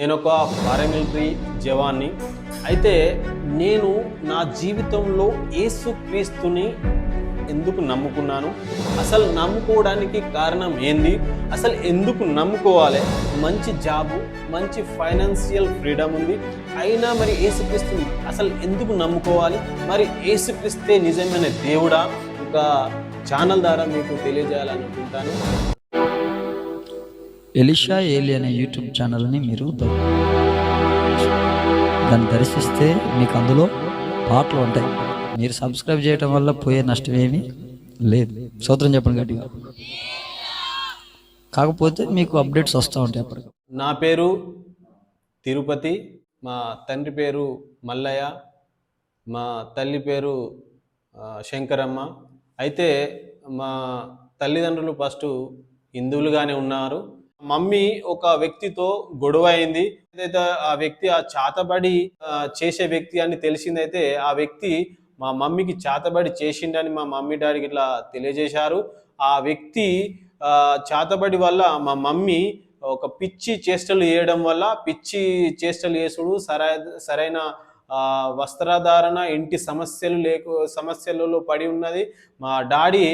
నేను ఒక పారామిలిటరీ జవాన్ని. అయితే నేను నా జీవితంలో ఏసుక్రీస్తుని ఎందుకు నమ్ముకున్నాను? అసలు నమ్ముకోవడానికి కారణం ఏంది? అసలు ఎందుకు నమ్ముకోవాలి? మంచి జాబు మంచి ఫైనాన్షియల్ ఫ్రీడమ్ ఉంది. అయినా మరి ఏసుక్రీస్తుని అసలు ఎందుకు నమ్ముకోవాలి? మరి ఏసుక్రీస్తే నిజమైన దేవుడా? ఒక ఛానల్ ద్వారా మీకు తెలియజేయాలనుకుంటాను. ఎలిషా ఏలి అనే యూట్యూబ్ ఛానల్ని మీరు దాన్ని దర్శిస్తే మీకు అందులో పాటలు ఉంటాయి. మీరు సబ్స్క్రైబ్ చేయటం వల్ల పోయే నష్టం ఏమీ లేదు. సూత్రం చెప్పండి గట్టిగా. కాకపోతే మీకు అప్డేట్స్ వస్తూ ఉంటాయి అప్పటికి. నా పేరు తిరుపతి మా తండ్రి పేరు మల్లయ్య మా తల్లి పేరు శంకరమ్మ. అయితే మా తల్లిదండ్రులు ఫస్ట్ హిందువులుగానే ఉన్నారు. మమ్మీ ఒక వ్యక్తితో గొడవ అయింది. ఏదైతే ఆ వ్యక్తి ఆ చాతబడి చేసే వ్యక్తి అని తెలిసిందైతే ఆ వ్యక్తి మా మమ్మీకి చాతబడి చేసిండని మా మమ్మీ డాడీకి ఇట్లా తెలియజేశారు. ఆ వ్యక్తి చాతబడి వల్ల మా మమ్మీ ఒక పిచ్చి చేష్టలు చేయడం వల్ల పిచ్చి చేష్టలు చేసుడు సరైన సరైన వస్త్రధారణ ఇంటి సమస్యలు లేకు సమస్యలలో పడి ఉన్నది. మా డాడీ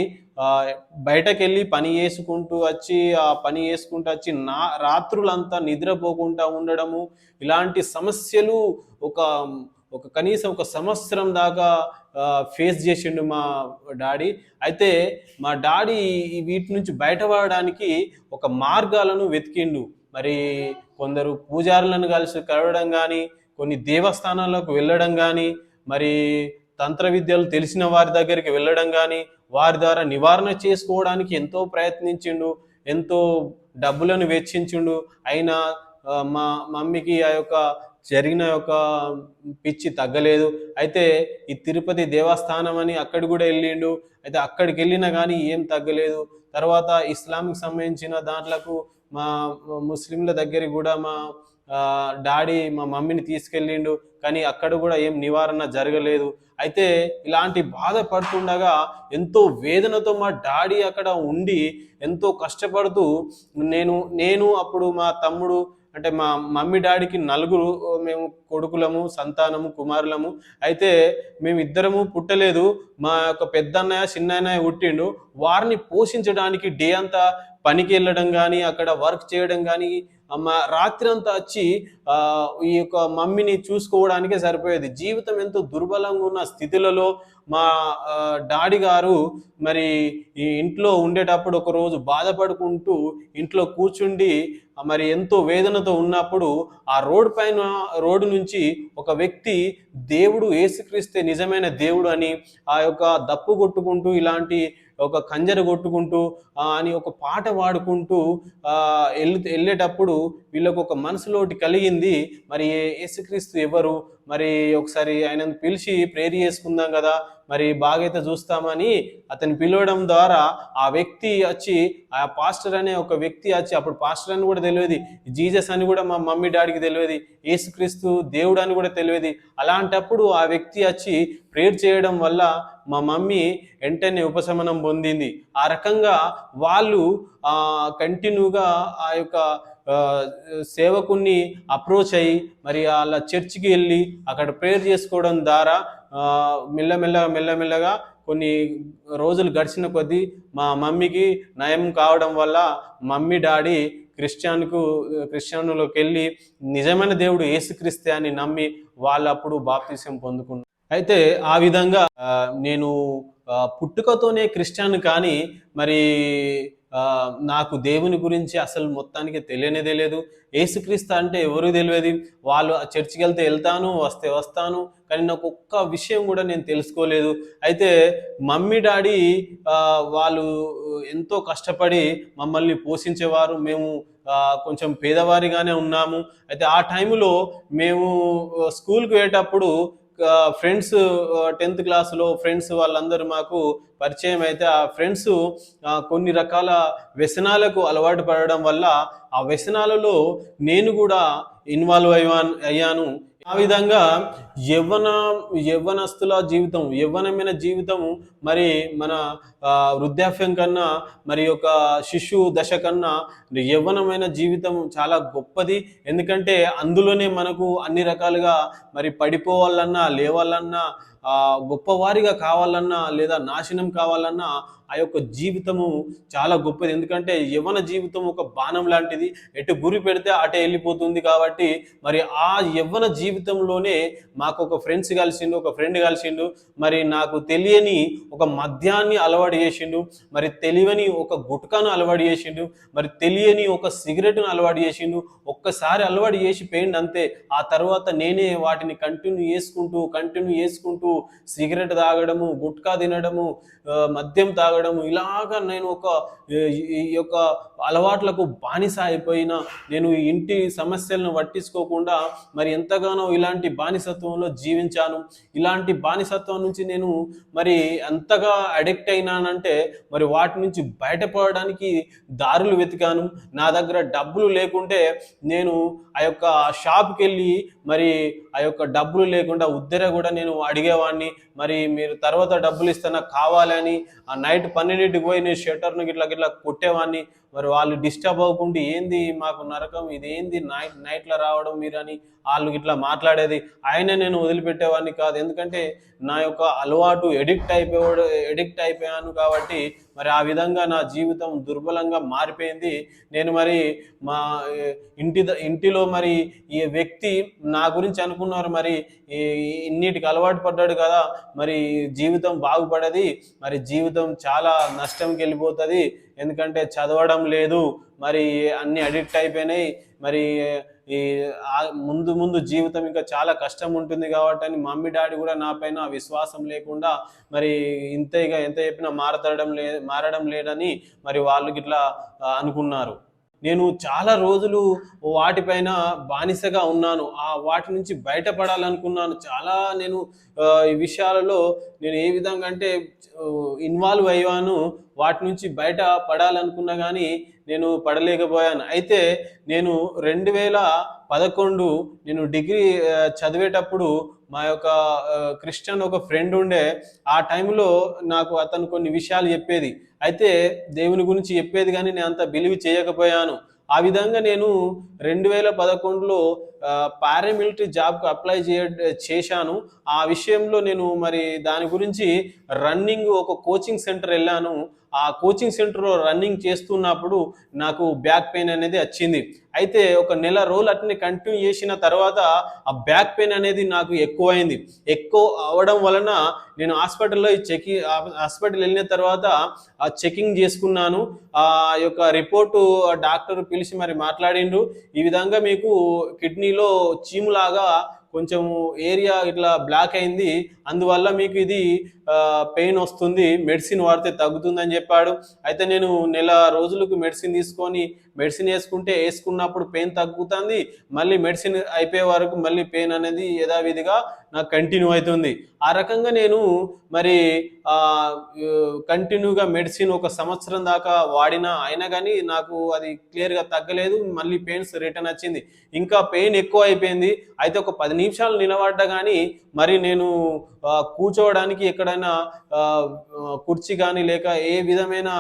బయటకెళ్ళి పని చేసుకుంటూ వచ్చి ఆ పని చేసుకుంటూ వచ్చి నా రాత్రులంతా నిద్రపోకుండా ఉండడము ఇలాంటి సమస్యలు ఒక ఒక కనీసం ఒక సంవత్సరం దాకా ఫేస్ చేసిండు మా డాడీ. అయితే మా డాడీ వీటి నుంచి బయటపడడానికి ఒక మార్గాలను వెతికిండు. మరి కొందరు పూజారులను కలిసి కలవడం కానీ కొన్ని దేవస్థానాలకు వెళ్ళడం కానీ మరి తంత్ర విద్యలు తెలిసిన వారి దగ్గరికి వెళ్ళడం కానీ వారి ద్వారా నివారణ చేసుకోవడానికి ఎంతో ప్రయత్నించిండు ఎంతో డబ్బులను వెచ్చించిండు. అయినా మా మమ్మీకి ఆ యొక్క జరిగిన యొక్క పిచ్చి తగ్గలేదు. అయితే ఈ తిరుపతి దేవస్థానం అని అక్కడికి కూడా వెళ్ళిండు. అయితే అక్కడికి వెళ్ళినా కానీ ఏం తగ్గలేదు. తర్వాత ఇస్లాంకి సంబంధించిన దాంట్లకు మా ముస్లింల దగ్గరికి కూడా మా డాడీ మా మమ్మీని తీసుకెళ్ళిండు కానీ అక్కడ కూడా ఏం నివారణ జరగలేదు. అయితే ఇలాంటి బాధపడుతుండగా ఎంతో వేదనతో మా డాడీ అక్కడ ఉండి ఎంతో కష్టపడుతూ నేను నేను అప్పుడు మా తమ్ముడు అంటే మా మమ్మీ డాడీకి నలుగురు మేము కొడుకులము సంతానము కుమారులము. అయితే మేము ఇద్దరము పుట్టలేదు. మా యొక్క పెద్దన్నయ్య చిన్నయ్య పుట్టిండు. వారిని పోషించడానికి డే అంతా పనికి వెళ్ళడం కానీ అక్కడ వర్క్ చేయడం కానీ రాత్రి అంతా వచ్చి ఈ యొక్క మమ్మీని చూసుకోవడానికే సరిపోయేది. జీవితం ఎంతో దుర్బలంగా ఉన్న స్థితులలో మా డాడీ గారు మరి ఈ ఇంట్లో ఉండేటప్పుడు ఒక రోజు బాధపడుకుంటూ ఇంట్లో కూర్చుండి మరి ఎంతో వేదనతో ఉన్నప్పుడు ఆ రోడ్ పైన రోడ్డు నుంచి ఒక వ్యక్తి దేవుడు ఏసుక్రీస్తే నిజమైన దేవుడు అని ఆ యొక్క దప్పు కొట్టుకుంటూ ఇలాంటి ఒక కంజర కొట్టుకుంటూ అని ఒక పాట పాడుకుంటూ వెళ్ళి వెళ్ళేటప్పుడు వీళ్ళకు ఒక మనసులోటి కలిగింది. మరి యేసుక్రీస్తు ఎవరు? మరి ఒకసారి ఆయనను పిలిచి ప్రేరి చేసుకుందాం కదా మరి బాగైతే చూస్తామని అతను పిలవడం ద్వారా ఆ వ్యక్తి వచ్చి ఆ పాస్టర్ అనే ఒక వ్యక్తి వచ్చి అప్పుడు పాస్టర్ అని కూడా తెలియదు జీజస్ అని కూడా మా మమ్మీ డాడీకి తెలియదు యేసుక్రీస్తు దేవుడు అని కూడా తెలియదు. అలాంటప్పుడు ఆ వ్యక్తి వచ్చి ప్రేయర్ చేయడం వల్ల మా మమ్మీ వెంటనే ఉపశమనం పొందింది. ఆ రకంగా వాళ్ళు ఆ కంటిన్యూగా ఆ యొక్క సేవకుణ్ణి అప్రోచ్ అయ్యి మరి వాళ్ళ చర్చికి వెళ్ళి అక్కడ ప్రేయర్ చేసుకోవడం ద్వారా మెల్లమెల్లగా మెల్లమెల్లగా కొన్ని రోజులు గడిచిన కొద్దీ మా మమ్మీకి నయం కావడం వల్ల మమ్మీ డాడీ క్రిస్టియన్కు క్రిస్టియన్లోకి వెళ్ళి నిజమైన దేవుడు ఏసుక్రిస్తే అని నమ్మి వాళ్ళు అప్పుడు బాప్తిసం పొందుకున్నారు అయితే ఆ విధంగా నేను పుట్టుకతోనే క్రిస్టియన్ కానీ మరి నాకు దేవుని గురించి అసలు మొత్తానికి తెలియనే తెలియదు ఏసుక్రీస్తు అంటే ఎవరు తెలియదు. వాళ్ళు చర్చికి వెళ్తే వెళ్తాను వస్తే వస్తాను కానీ నాకు ఒక్క విషయం కూడా నేను తెలుసుకోలేదు. అయితే మమ్మీ డాడీ వాళ్ళు ఎంతో కష్టపడి మమ్మల్ని పోషించేవారు. మేము కొంచెం పేదవారిగానే ఉన్నాము. అయితే ఆ టైంలో మేము స్కూల్కి వెళ్ళేటప్పుడు ఫ్రెండ్స్ టెన్త్ క్లాస్లో ఫ్రెండ్స్ వాళ్ళందరూ మాకు పరిచయం అయితే ఆ ఫ్రెండ్స్ కొన్ని రకాల వ్యసనాలకు అలవాటు పడడం వల్ల ఆ వ్యసనాలలో నేను కూడా ఇన్వాల్వ్ అయ్యాను అయ్యాను. ఆ విధంగా యవ్వన యవ్వనస్తుల జీవితం యవ్వనమైన జీవితం మరి మన వృద్ధాప్యం కన్నా మరి ఒక శిశు దశ కన్నా యవ్వనమైన జీవితం చాలా గొప్పది. ఎందుకంటే అందులోనే మనకు అన్ని రకాలుగా మరి పడిపోవాలన్నా లేవాలన్నా గొప్పవారిగా కావాలన్నా లేదా నాశనం కావాలన్నా ఆ యొక్క జీవితము చాలా గొప్పది. ఎందుకంటే యవన జీవితం ఒక బాణం లాంటిది. ఎటు గురి పెడితే అటే వెళ్ళిపోతుంది కాబట్టి మరి ఆ యవ్వన జీవితంలోనే మాకు ఒక ఫ్రెండ్స్ కలిసిండు ఒక ఫ్రెండ్ కలిసిండు. మరి నాకు తెలియని ఒక మద్యాన్ని అలవాటు చేసిండు. మరి తెలియని ఒక గుట్కాను అలవాటు చేసిండు. మరి తెలియని ఒక సిగరెట్ను అలవాటు చేసిండు. ఒక్కసారి అలవాటు చేసి పోయిండు అంతే. ఆ తర్వాత నేనే వాటిని కంటిన్యూ చేసుకుంటూ కంటిన్యూ చేసుకుంటూ సిగరెట్ తాగడము గుట్కా తినడము మద్యం తాగడము ఇలాగా నేను ఒక ఈ యొక్క అలవాట్లకు బానిస అయిపోయిన నేను ఈ ఇంటి సమస్యలను పట్టించుకోకుండా మరి ఎంతగానో ఇలాంటి బానిసత్వంలో జీవించాను. ఇలాంటి బానిసత్వం నుంచి నేను మరి ఎంతగా అడిక్ట్ అయినానంటే మరి వాటి నుంచి బయటపడడానికి దారులు వెతికాను. నా దగ్గర డబ్బులు లేకుంటే నేను ఆ యొక్క షాప్కి వెళ్ళి మరి ఆ యొక్క డబ్బులు లేకుండా ఉద్దెర కూడా నేను అడిగేవాడిని మరి మీరు తర్వాత డబ్బులు ఇస్తే నాకు కావాలని ఆ నైట్ పన్నెండింటికి పోయి నేను షట్టర్ను గిట్లా గిట్లా కొట్టేవాడిని మరి వాళ్ళు డిస్టర్బ్ అవ్వకుండా ఏంది మాకు నరకం? ఇదేంది? నైట్ నైట్లో రావడం మీరని వాళ్ళు ఇట్లా మాట్లాడేది. ఆయన నేను వదిలిపెట్టేవాడిని కాదు. ఎందుకంటే నా యొక్క అలవాటు ఎడిక్ట్ అయిపోయాడు ఎడిక్ట్ అయిపోయాను కాబట్టి మరి ఆ విధంగా నా జీవితం దుర్బలంగా మారిపోయింది. నేను మరి మా ఇంటి ద- ఇంటిలో మరి ఈ వ్యక్తి నా గురించి అనుకున్నారు మరి ఈ- ఇన్నిటికి అలవాటు పడ్డాడు కదా మరి జీవితం బాగుపడది. మరి జీవితం చాలా నష్టంకి వెళ్ళిపోతుంది. ఎందుకంటే చదవడం లేదు. మరి అన్ని అడిక్ట్ అయిపోయినాయి. మరి ఈ ముందు ముందు జీవితం ఇంకా చాలా కష్టం ఉంటుంది కాబట్టి అని మమ్మీ డాడీ కూడా నా పైన విశ్వాసం లేకుండా మరి ఇంత ఇక ఎంత చెప్పినా మారతడం లే మారడం లేదని మరి వాళ్ళు ఇట్లా అనుకున్నారు. నేను చాలా రోజులు వాటిపైన బానిసగా ఉన్నాను. ఆ వాటి నుంచి బయటపడాలనుకున్నాను. చాలా నేను ఈ విషయాలలో నేను ఏ విధంగా అంటే ఇన్వాల్వ్ అయ్యాను. వాటి నుంచి బయట పడాలనుకున్నా కానీ నేను పడలేకపోయాను. అయితే నేను రెండు వేల పదకొండు నేను డిగ్రీ చదివేటప్పుడు మా యొక్క క్రిస్టియన్ ఒక ఫ్రెండ్ ఉండే ఆ టైంలో నాకు అతను కొన్ని విషయాలు చెప్పేది. అయితే దేవుని గురించి చెప్పేది కానీ నేను అంత బిలీవ్ చేయకపోయాను. ఆ విధంగా నేను రెండు వేల పదకొండులో పారామిలిటరీ జాబ్కు అప్లై చేయ చేశాను. ఆ విషయంలో నేను మరి దాని గురించి రన్నింగ్ ఒక కోచింగ్ సెంటర్ వెళ్ళాను. ఆ కోచింగ్ సెంటర్లో రన్నింగ్ చేస్తున్నప్పుడు నాకు బ్యాక్ పెయిన్ అనేది వచ్చింది. అయితే ఒక నెల రోజులు అట్నే కంటిన్యూ చేసిన తర్వాత ఆ బ్యాక్ పెయిన్ అనేది నాకు ఎక్కువైంది. ఎక్కువ అవడం వలన నేను హాస్పిటల్లో చెకింగ్ హాస్పిటల్ వెళ్ళిన తర్వాత ఆ చెకింగ్ చేసుకున్నాను. ఆ యొక్క రిపోర్టు డాక్టర్ పిలిచి మరి మాట్లాడిండు. ఈ విధంగా మీకు కిడ్నీలో చీములాగా కొంచెం ఏరియా ఇట్లా బ్లాక్ అయింది. అందువల్ల మీకు ఇది పెయిన్ వస్తుంది. మెడిసిన్ వాడితే తగ్గుతుందని చెప్పాడు. అయితే నేను నెల రోజులకు మెడిసిన్ తీసుకొని మెడిసిన్ వేసుకుంటే వేసుకున్నప్పుడు పెయిన్ తగ్గుతుంది మళ్ళీ మెడిసిన్ అయిపోయే వరకు మళ్ళీ పెయిన్ అనేది యథావిధిగా నాకు కంటిన్యూ అవుతుంది. ఆ రకంగా నేను మరి కంటిన్యూగా మెడిసిన్ ఒక సంవత్సరం దాకా వాడినా అయినా కానీ నాకు అది క్లియర్గా తగ్గలేదు మళ్ళీ పెయిన్స్ రిటర్న్ వచ్చింది. ఇంకా పెయిన్ ఎక్కువ అయిపోయింది. అయితే ఒక పది నిమిషాలు నిలబడ్డా కానీ మరి నేను కూర్చోవడానికి ఎక్కడైనా కుర్చీ కానీ లేక ఏ విధమైన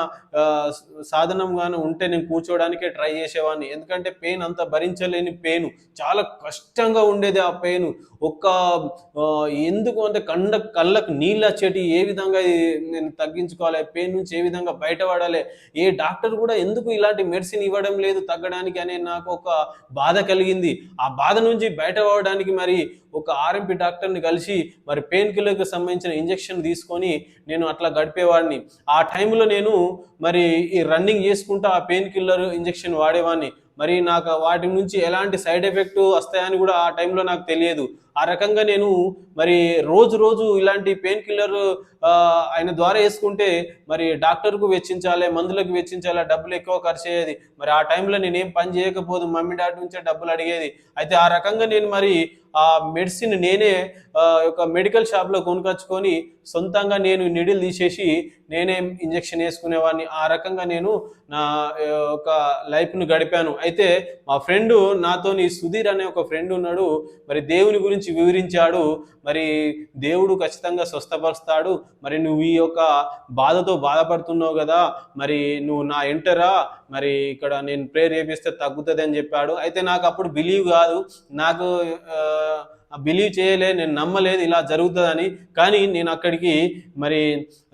సాధనం కానీ ఉంటే నేను కూర్చోవడానికి ట్రై చేసేవాడిని. ఎందుకంటే పెయిన్ అంత భరించలేని పెయిన్ చాలా కష్టంగా ఉండేది ఆ పెయిన్ ఒక్క ఎందుకు అంటే కండ కళ్ళకు నీళ్ళు వచ్చేటి ఏ విధంగా నేను తగ్గించుకోవాలి? పెయిన్ నుంచి ఏ విధంగా బయటపడాలి? ఏ డాక్టర్ కూడా ఎందుకు ఇలాంటి మెడిసిన్ ఇవ్వడం లేదు తగ్గడానికి అనే నాకు ఒక బాధ కలిగింది. ఆ బాధ నుంచి బయటపడడానికి మరి ఒక ఆర్ఎంపి డాక్టర్ని కలిసి మరి పెయిన్ కిల్లర్కి సంబంధించిన ఇంజెక్షన్ తీసుకొని నేను అట్లా గడిపేవాడిని. ఆ టైంలో నేను మరి ఈ రన్నింగ్ చేసుకుంటూ ఆ పెయిన్ కిల్లర్ ఇంజెక్షన్ వాడేవాడిని. మరి నాకు వాటి నుంచి ఎలాంటి సైడ్ ఎఫెక్ట్ వస్తాయని కూడా ఆ టైంలో నాకు తెలియదు. ఆ రకంగా నేను మరి రోజు రోజు ఇలాంటి పెయిన్ కిల్లర్ ఆయన ద్వారా వేసుకుంటే మరి డాక్టర్కు వెచ్చించాలి మందులకు వెచ్చించాలి డబ్బులు ఎక్కువ ఖర్చు అయ్యేది. మరి ఆ టైంలో నేను ఏం పని చేయకపోదు మమ్మీ డాడీ నుంచే డబ్బులు అడిగేది. అయితే ఆ రకంగా నేను మరి ఆ మెడిసిన్ నేనే ఒక మెడికల్ షాప్లో కొనుకొచ్చుకొని సొంతంగా నేను నిడిల్ తీసేసి నేనే ఇంజెక్షన్ వేసుకునేవాడిని. ఆ రకంగా నేను నా ఒక లైఫ్ను గడిపాను. అయితే మా ఫ్రెండ్ నాతోని సుధీర్ అనే ఒక ఫ్రెండ్ ఉన్నాడు. మరి దేవుని గురించి వివరించాడు. మరి దేవుడు ఖచ్చితంగా స్వస్థపరుస్తాడు. మరి నువ్వు ఈ యొక్క బాధతో బాధపడుతున్నావు కదా మరి నువ్వు నా ఎంటరా మరి ఇక్కడ నేను ప్రేరేపిస్తే తగ్గుతుంది అని చెప్పాడు. అయితే నాకు అప్పుడు బిలీవ్ కాదు. నాకు బిలీవ్ చేయలే నేను నమ్మలేదు ఇలా జరుగుతుందని. కానీ నేను అక్కడికి మరి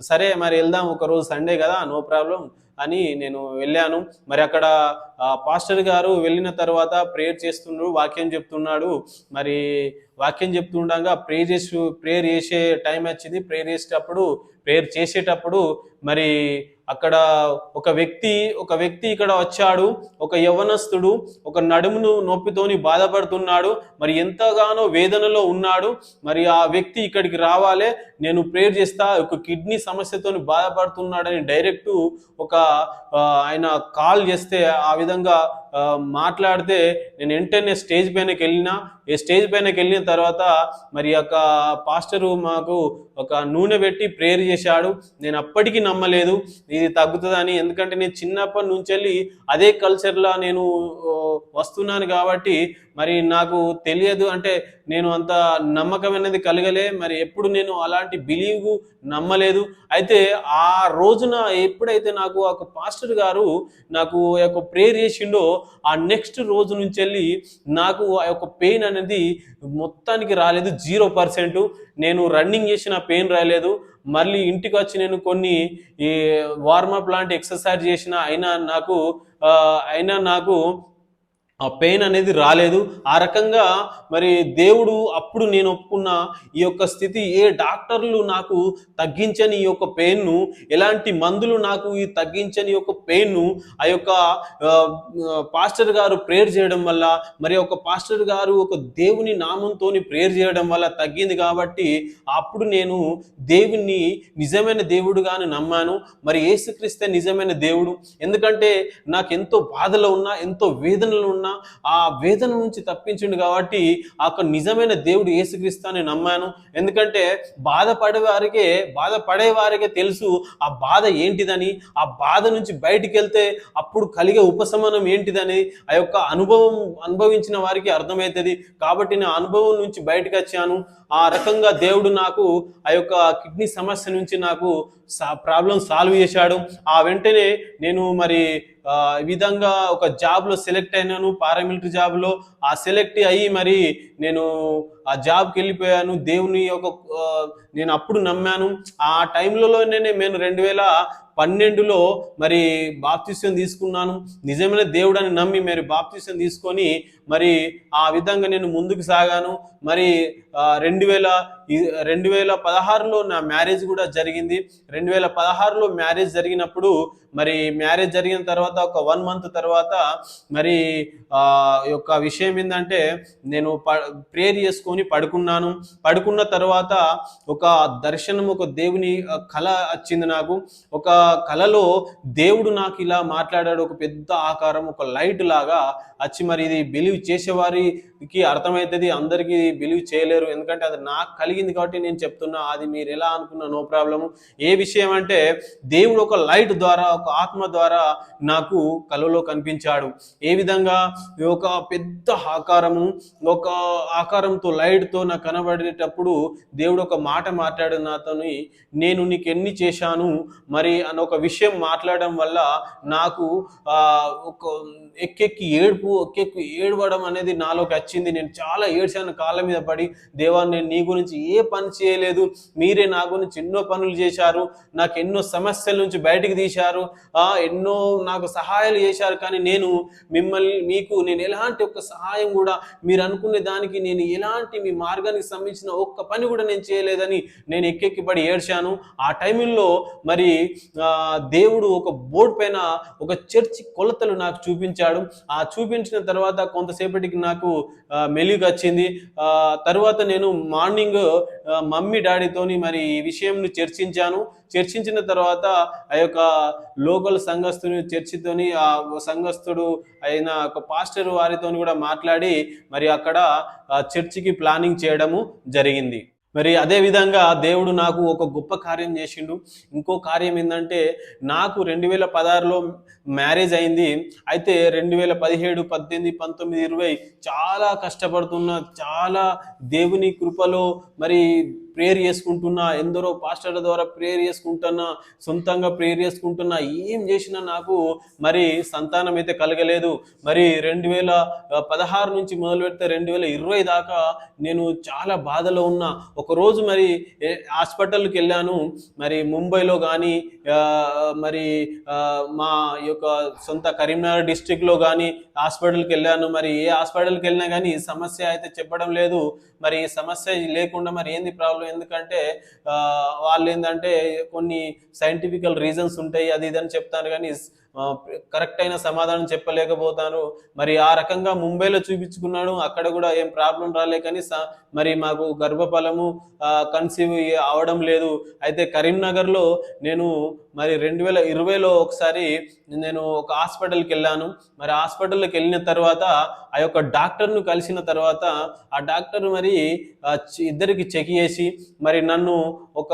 సరే మరి వెళ్దాం ఒక రోజు సండే కదా నో ప్రాబ్లం అని నేను వెళ్ళాను. మరి అక్కడ పాస్టర్ గారు వెళ్ళిన తర్వాత ప్రేయర్ చేస్తున్నాడు వాక్యం చెప్తున్నాడు. మరి వాక్యం చెప్తుండగా ప్రేయర్ చేసి ప్రేయర్ చేసే టైం వచ్చింది. ప్రేయర్ చేసేటప్పుడు ప్రేయర్ చేసేటప్పుడు మరి అక్కడ ఒక వ్యక్తి ఒక వ్యక్తి ఇక్కడ వచ్చాడు. ఒక యవనస్తుడు ఒక నడుమును నొప్పితోని బాధపడుతున్నాడు. మరి ఎంతగానో వేదనలో ఉన్నాడు. మరి ఆ వ్యక్తి ఇక్కడికి రావాలే నేను ప్రేయర్ చేస్తా ఒక కిడ్నీ సమస్యతోని బాధపడుతున్నాడని డైరెక్ట్ ఒక ఆయన కాల్ చేస్తే ఆ విధంగా ఆ, మాట్లాడితే నేను వెంటనే స్టేజ్ పైనకి వెళ్ళినా ఈ స్టేజ్ పైనకి వెళ్ళిన తర్వాత మరి యొక్క పాస్టరు మాకు ఒక నూనె పెట్టి ప్రేయర్ చేశాడు. నేను అప్పటికీ నమ్మలేదు. ఇది తగ్గుతుందని ఎందుకంటే నేను చిన్నప్పటి నుంచి వెళ్ళి అదే కల్చర్లో నేను వస్తున్నాను కాబట్టి మరి నాకు తెలియదు. అంటే నేను అంత నమ్మకం అనేది కలగలే. మరి ఎప్పుడు నేను అలాంటి బిలీవ్ నమ్మలేదు. అయితే ఆ రోజున ఎప్పుడైతే నాకు ఒక పాస్టర్ గారు నాకు యొక్క ప్రేయర్ చేసిండో ఆ నెక్స్ట్ రోజు నుంచి వెళ్ళి నాకు ఆ యొక్క పెయిన్ అనేది మొత్తానికి రాలేదు జీరో పర్సెంట్. నేను రన్నింగ్ చేసిన పెయిన్ రాలేదు. మళ్ళీ ఇంటికి వచ్చి నేను కొన్ని ఈ వార్మప్ లాంటి ఎక్సర్సైజ్ చేసిన అయినా నాకు అయినా నాకు ఆ పెయిన్ అనేది రాలేదు. ఆ రకంగా మరి దేవుడు అప్పుడు నేను ఒప్పుకున్న ఈ యొక్క స్థితి ఏ డాక్టర్లు నాకు తగ్గించని ఈ యొక్క పెయిన్ను ఎలాంటి మందులు నాకు ఈ తగ్గించని యొక్క పెయిన్ను ఆ యొక్క పాస్టర్ గారు ప్రేయర్ చేయడం వల్ల మరి ఒక పాస్టర్ గారు ఒక దేవుని నామంతో ప్రేయర్ చేయడం వల్ల తగ్గింది కాబట్టి అప్పుడు నేను దేవుణ్ణి నిజమైన దేవుడుగాను నమ్మాను. మరి యేసుక్రీస్తే నిజమైన దేవుడు. ఎందుకంటే నాకు ఎంతో బాధలో ఉన్నా ఎంతో వేదనలు ఉన్నా ఆ వేదన నుంచి తప్పించిండు కాబట్టి ఆ నిజమైన దేవుడు యేసుక్రీస్తు అని నమ్మాను. ఎందుకంటే బాధపడే వారికే బాధపడే వారికే తెలుసు ఆ బాధ ఏంటిదని. ఆ బాధ నుంచి బయటికి వెళ్తే అప్పుడు కలిగే ఉపశమనం ఏంటిదని. ఆ యొక్క అనుభవం అనుభవించిన వారికి అర్థమవుతుంది. కాబట్టి నా అనుభవం నుంచి బయటకు వచ్చాను. ఆ రకంగా దేవుడు నాకు ఆ యొక్క కిడ్నీ సమస్య నుంచి నాకు ప్రాబ్లం సాల్వ్ చేశాడు. ఆ వెంటనే నేను మరి ఈ విధంగా ఒక జాబ్లో సెలెక్ట్ అయినాను పారామిలిటరీ జాబ్లో. ఆ సెలెక్ట్ అయ్యి మరి నేను ఆ జాబ్కి వెళ్ళిపోయాను. దేవుని యొక్క నేను అప్పుడు నమ్మాను. ఆ టైంలోనే నేను రెండు వేల పన్నెండులో మరి బాప్తిస్యం తీసుకున్నాను. నిజమైన దేవుడని నమ్మి మరి బాప్తిస్యం తీసుకొని మరి ఆ విధంగా నేను ముందుకు సాగాను. మరి రెండు వేల రెండు వేల పదహారులో నా మ్యారేజ్ కూడా జరిగింది. రెండు వేల పదహారులో మ్యారేజ్ జరిగినప్పుడు మరి మ్యారేజ్ జరిగిన తర్వాత ఒక వన్ మంత్ తర్వాత మరి యొక్క విషయం ఏంటంటే నేను ప ప్రేయర్ చేసుకుని పడుకున్నాను. పడుకున్న తర్వాత ఒక దర్శనం ఒక దేవుని కళ వచ్చింది నాకు. ఒక కళలో దేవుడు నాకు ఇలా మాట్లాడాడు. ఒక పెద్ద ఆకారం ఒక లైట్ లాగా వచ్చి మరి ఇది బిలీవ్ చేసేవారికి అర్థమవుతుంది అందరికీ బిలీవ్ చేయలేరు. ఎందుకంటే అది నాకు కలిగింది కాబట్టి నేను చెప్తున్నా అది మీరు ఎలా అనుకున్న నో ప్రాబ్లము ఏ విషయం అంటే దేవుడు ఒక లైట్ ద్వారా ఒక ఆత్మ ద్వారా నాకు కలలో కనిపించాడు. ఏ విధంగా? ఒక పెద్ద ఆకారము ఒక ఆకారంతో లైట్తో నాకు కనబడేటప్పుడు దేవుడు ఒక మాట మాట్లాడు నాతోని నేను నీకు ఎన్ని చేశాను మరి అని ఒక విషయం మాట్లాడడం వల్ల నాకు ఒక ఎక్కెక్కి ఏడుపు ఒక్కెక్కు ఏడవడం అనేది నాలోకి వచ్చింది. నేను చాలా ఏడ్చాను కాళ్ళ మీద పడి దేవా నేను నీ గురించి ఏ పని చేయలేదు. మీరే నా గురించి ఎన్నో పనులు చేశారు. నాకు ఎన్నో సమస్యల నుంచి బయటికి తీశారు. ఎన్నో నాకు సహాయాలు చేశారు. కానీ నేను మిమ్మల్ని మీకు నేను ఎలాంటి ఒక్క సహాయం కూడా మీరు అనుకునే దానికి నేను ఎలాంటి మీ మార్గానికి సంబంధించిన ఒక్క పని కూడా నేను చేయలేదని నేను ఎక్కెక్కి పడి ఏడ్చాను. ఆ టైంలో మరి దేవుడు ఒక బోర్డు పైన ఒక చర్చి కొలతలు నాకు చూపించాడు. ఆ చూపించిన తర్వాత కొంతసేపటికి నాకు మెలుగు వచ్చింది. తర్వాత నేను మార్నింగ్ మమ్మీ డాడీతోని మరి ఈ విషయంను చర్చించాను. చర్చించిన తర్వాత ఆ యొక్క లోకల్ సంఘస్థుని చర్చితోని ఆ సంఘస్థుడు అయిన ఒక పాస్టర్ వారితో కూడా మాట్లాడి మరి అక్కడ చర్చికి ప్లానింగ్ చేయడము జరిగింది. మరి అదే విధంగా దేవుడు నాకు ఒక గొప్ప కార్యం చేసిండు. ఇంకో కార్యం ఏంటంటే నాకు రెండు వేల పదహారులో మ్యారేజ్ అయింది. అయితే రెండు వేల పదిహేడు పద్దెనిమిది పంతొమ్మిది ఇరవై చాలా కష్టపడుతున్నా చాలా దేవుని కృపలో మరి ప్రేయర్ చేసుకుంటున్నా ఎందరో పాస్టర్ల ద్వారా ప్రేయర్ చేసుకుంటున్నా సొంతంగా ప్రేయర్ చేసుకుంటున్నా ఏం చేసినా నాకు మరి సంతానం అయితే కలగలేదు. మరి రెండు వేల పదహారు నుంచి మొదలు పెడితే రెండు వేల ఇరవై దాకా నేను చాలా బాధలో ఉన్నా. ఒకరోజు మరి హాస్పిటల్కి వెళ్ళాను. మరి ముంబైలో కానీ మరి మా యొక్క సొంత కరీంనగర్ డిస్టిక్లో కానీ హాస్పిటల్కి వెళ్ళాను. మరి ఏ హాస్పిటల్కి వెళ్ళినా కానీ సమస్య అయితే చెప్పడం లేదు. మరి సమస్య లేకుండా మరి ఏంది ప్రాబ్లం ఎందుకంటే ఆ, వాళ్ళు ఏంటంటే కొన్ని సైంటిఫికల్ రీజన్స్ ఉంటాయి అది ఇది అని చెప్తాను కానీ కరెక్ట్ అయిన సమాధానం చెప్పలేకపోతాను మరి ఆ రకంగా ముంబైలో చూపించుకున్నాడు. అక్కడ కూడా ఏం ప్రాబ్లం రాలే కానీ మరి మాకు గర్భఫలము కన్సీవ్ అవడం లేదు. అయితే కరీంనగర్లో నేను మరి రెండు వేల ఇరవైలో ఒకసారి నేను ఒక హాస్పిటల్కి వెళ్ళాను. మరి హాస్పిటల్కి వెళ్ళిన తర్వాత ఆ యొక్క డాక్టర్ను కలిసిన తర్వాత ఆ డాక్టర్ మరి ఇద్దరికి చెక్ చేసి మరి నన్ను ఒక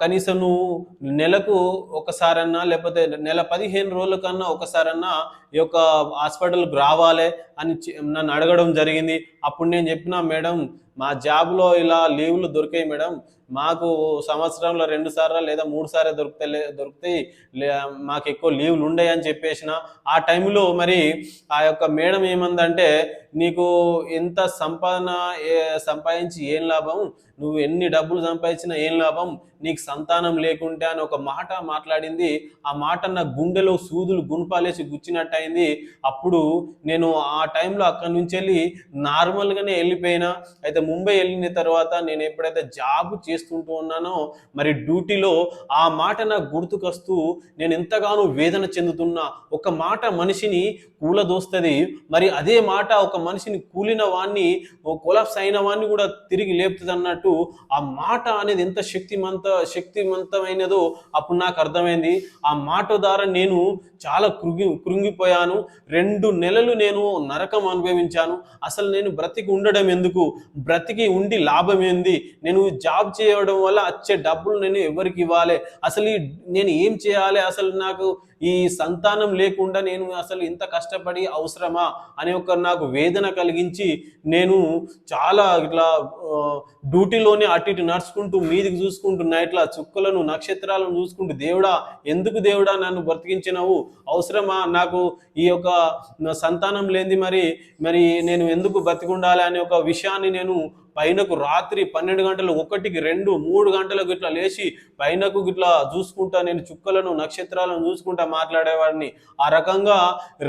కనీసం నువ్వు నెలకు ఒకసారన్నా లేకపోతే నెల పదిహేను రోజుల కన్నా ఒకసారన్నా ఈ యొక్క హాస్పిటల్కి రావాలి అని నన్ను అడగడం జరిగింది. అప్పుడు నేను చెప్పిన మేడం మా జాబ్లో ఇలా లీవ్లు దొరికాయి మేడం. మాకు సంవత్సరంలో రెండు సార్లు లేదా మూడు సార్లు దొరుకుతాయి దొరుకుతాయి. లే- మాకు ఎక్కువ లీవ్లు ఉండయి అని చెప్పేసిన. ఆ టైంలో మరి ఆ యొక్క మేడం ఏమందంటే నీకు ఎంత సంపాదన సంపాదించి ఏం లాభం? నువ్వు ఎన్ని డబ్బులు సంపాదించినా ఏం లాభం? నీకు సంతానం లేకుంటే అని ఒక మాట మాట్లాడింది. ఆ మాట నా గుండెలో సూదులు గుణపాలేసి గుచ్చినట్టు అయింది. అప్పుడు నేను ఆ టైంలో అక్కడి నుంచి వెళ్ళి నార్మల్గానే వెళ్ళిపోయినా. అయితే ముంబై వెళ్ళిన తర్వాత నేను ఎప్పుడైతే జాబ్ చేస్తుంటూ ఉన్నానో మరి డ్యూటీలో ఆ మాట నాకు గుర్తుకొస్తూ నేను ఎంతగానో వేదన చెందుతున్నా. ఒక మాట మనిషిని కూలదోస్తుంది. మరి అదే మాట ఒక మనిషిని కూలిన వాణ్ణి కొలాప్స్ అయిన వాణ్ణి కూడా తిరిగి లేపుతుంది అన్నట్టు ఆ మాట అనేది ఎంత శక్తిమంత శక్తివంతమైనదో అప్పుడు నాకు అర్థమైంది. ఆ మాట ద్వారా నేను చాలా కృంగి కృంగిపోయాను. రెండు నెలలు నేను నరకం అనుభవించాను. అసలు నేను బ్రతికి ఉండడం ఎందుకు? బ్రతికి ఉండి లాభం ఏంది? నేను జాబ్ చేయడం వల్ల వచ్చే డబ్బులు నేను ఎవరికి ఇవ్వాలి? అసలు ఈ నేను ఏం చేయాలి? అసలు నాకు ఈ సంతానం లేకుండా నేను అసలు ఇంత కష్టపడి అవసరమా అనే ఒక నాకు వేదన కలిగించి నేను చాలా ఇట్లా డ్యూటీలోనే అటు ఇటు నడుచుకుంటూ మీదికి చూసుకుంటున్నా ఇట్లా చుక్కలను నక్షత్రాలను చూసుకుంటూ దేవుడా ఎందుకు దేవుడా నన్ను బ్రతికించినవు? అవసరమా? నాకు ఈ యొక్క సంతానం లేనిది మరి మరి నేను ఎందుకు బ్రతికుండాలి అనే ఒక విషయాన్ని నేను పైనకు రాత్రి పన్నెండు గంటలు ఒకటికి రెండు మూడు గంటలకు ఇట్లా లేచి పైనకు ఇట్లా చూసుకుంటా నేను చుక్కలను నక్షత్రాలను చూసుకుంటా మాట్లాడేవాడిని. ఆ రకంగా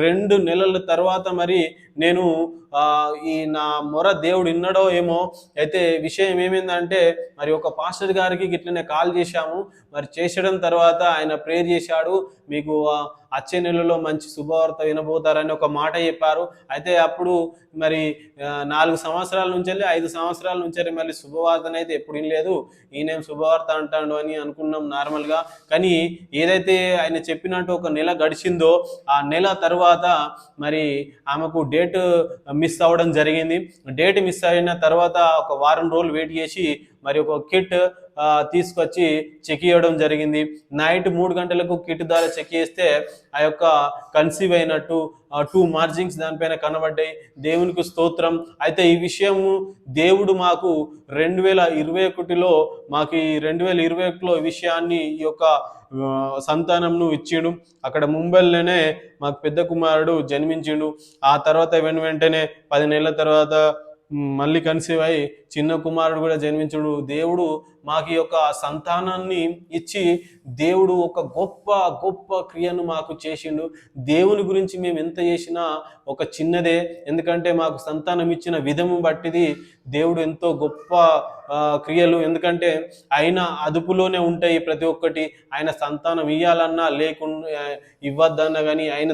రెండు నెలల తర్వాత మరి నేను ఈ నా మొర దేవుడు విన్నడో ఏమో అయితే విషయం ఏమైందంటే మరి ఒక పాస్టర్ గారికి ఇట్లనే కాల్ చేశాము. మరి చేసడం తర్వాత ఆయన ప్రేయర్ చేశాడు. మీకు వచ్చే నెలలో మంచి శుభవార్త వినబోతారని ఒక మాట చెప్పారు. అయితే అప్పుడు మరి నాలుగు సంవత్సరాల నుంచి వెళ్ళి ఐదు సంవత్సరాల నుంచి మళ్ళీ శుభవార్తను అయితే ఎప్పుడు లేదు ఈయనేం శుభవార్త అంటాడు అని అనుకున్నాం నార్మల్గా. కానీ ఏదైతే ఆయన చెప్పినట్టు ఒక నెల గడిచిందో ఆ నెల తర్వాత మరి ఆమెకు డేట్ మిస్ అవ్వడం జరిగింది. డేట్ మిస్ అయిన తర్వాత ఒక వారం రోజులు వెయిట్ చేసి మరి ఒక కిట్ తీసుకొచ్చి చెక్ ఇవ్వడం జరిగింది. నైట్ మూడు గంటలకు కిట్ ద్వారా చెక్ చేస్తే ఆ యొక్క కన్సీవ్ అయినట్టు టూ మార్జింగ్స్ దానిపైన కనబడ్డాయి. దేవునికి స్తోత్రం. అయితే ఈ విషయము దేవుడు మాకు రెండు వేల ఇరవై ఒకటిలో మాకు ఈ రెండు వేల ఇరవై ఒకటిలో ఈ విషయాన్ని ఈ యొక్క సంతానంను ఇచ్చిండు. అక్కడ ముంబైలోనే మాకు పెద్ద కుమారుడు జన్మించిండు. ఆ తర్వాత వెను వెంటనే పది నెలల తర్వాత మళ్ళీ కన్సీవ్ అయి చిన్న కుమారుడు కూడా జన్మించుడు. దేవుడు మాకు యొక్క సంతానాన్ని ఇచ్చి దేవుడు ఒక గొప్ప గొప్ప క్రియను మాకు చేసిండు. దేవుని గురించి మేము ఎంత చేసినా ఒక చిన్నదే. ఎందుకంటే మాకు సంతానం ఇచ్చిన విధము బట్టిది. దేవుడు ఎంతో గొప్ప క్రియలు. ఎందుకంటే ఆయన అదుపులోనే ఉంటాయి ప్రతి ఒక్కటి. ఆయన సంతానం ఇవ్వాలన్నా లేకుండా ఇవ్వద్దన్నా కానీ ఆయన